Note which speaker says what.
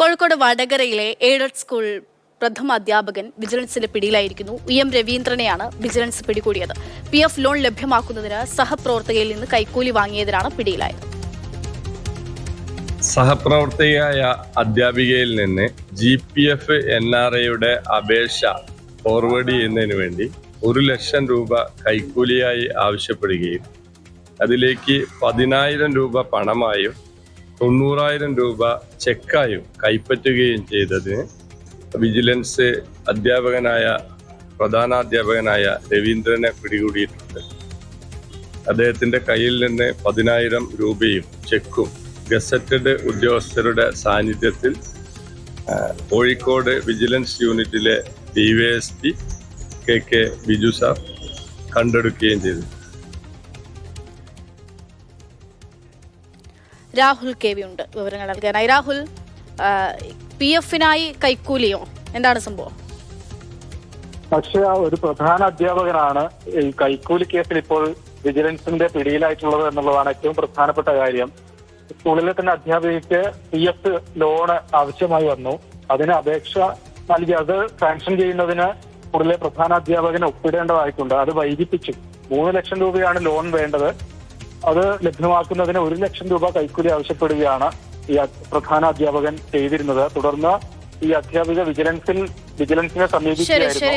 Speaker 1: കോഴിക്കോട് വടകരയിലെ aided school പ്രഥമ അധ്യാപകൻ വിജിലൻസിന്റെ പിടിയിലായിരിക്കുന്നു. ഇ എം രവീന്ദ്രനെയാണ് വിജിലൻസ് പിടികൂടിയത്. പി എഫ് ലോൺ ലഭ്യമാക്കുന്നതിന് സഹപ്രവർത്തകയിൽ നിന്ന് കൈക്കൂലി വാങ്ങിയതിനാണ് പിടിയിലായത്.
Speaker 2: സഹപ്രവർത്തകയായ അധ്യാപികയിൽ നിന്ന് G P F N R ഐയുടെ അപേക്ഷ ഫോർവേഡ് ചെയ്യുന്നതിന് വേണ്ടി ഒരു ലക്ഷം രൂപ കൈക്കൂലിയായി ആവശ്യപ്പെടുകയും അതിലേക്ക് പതിനായിരം രൂപ പണമായും തൊണ്ണൂറായിരം രൂപ ചെക്കായും കൈപ്പറ്റുകയും ചെയ്തതിന് വിജിലൻസ് അധ്യാപകനായ പ്രധാനാധ്യാപകനായ രവീന്ദ്രനെ പിടികൂടിയിട്ടുണ്ട്. അദ്ദേഹത്തിന്റെ കയ്യിൽ നിന്ന് പതിനായിരം രൂപയും ചെക്കും. ഗസറ്റഡ് ഉദ്യോഗസ്ഥരുടെ സാന്നിധ്യത്തിൽ കോഴിക്കോട് വിജിലൻസ് യൂണിറ്റിലെ D Y S P K K Biju sir കണ്ടെടുക്കുകയും ചെയ്തു.
Speaker 1: രാഹുൽ കെ വി ഉണ്ട് വിവരങ്ങൾ നൽകാനായി. രാഹുൽ പി എഫിനായി കൈക്കൂലിയോ? എന്താണ് സംഭവം?
Speaker 3: പക്ഷേ ഒരു പ്രധാന അധ്യാപകനാണ് ഈ കൈക്കൂലി കേസിൽ ഇപ്പോൾ വിജിലൻസിന്റെ പിടിയിലായിട്ടുള്ളത് എന്നുള്ളതാണ് ഏറ്റവും പ്രധാനപ്പെട്ട കാര്യം. സ്കൂളിലെ തന്നെ അധ്യാപികയ്ക്ക് പി എഫ് ലോണ് ആവശ്യമായി വന്നു. അതിന് അപേക്ഷ നൽകി അത് സാങ്ഷൻ ചെയ്യുന്നതിന് സ്കൂളിലെ പ്രധാന അധ്യാപകന് ഒപ്പിടേണ്ടതായിട്ടുണ്ട്. അത് വൈകിപ്പിച്ചു. മൂന്ന് ലക്ഷം രൂപയാണ് ലോൺ വേണ്ടത്. അത് ലഭ്യമാക്കുന്നതിന് ഒരു ലക്ഷം രൂപ കൈക്കൂലി ആവശ്യപ്പെടുകയാണ് ഈ പ്രധാന അധ്യാപകൻ ചെയ്തിരുന്നത്. തുടർന്ന് ഈ അധ്യാപിക വിജിലൻസിൽ വിജിലൻസിനെ
Speaker 1: സമീപിച്ചു
Speaker 3: സമീപിക്കുകയായിരുന്നു.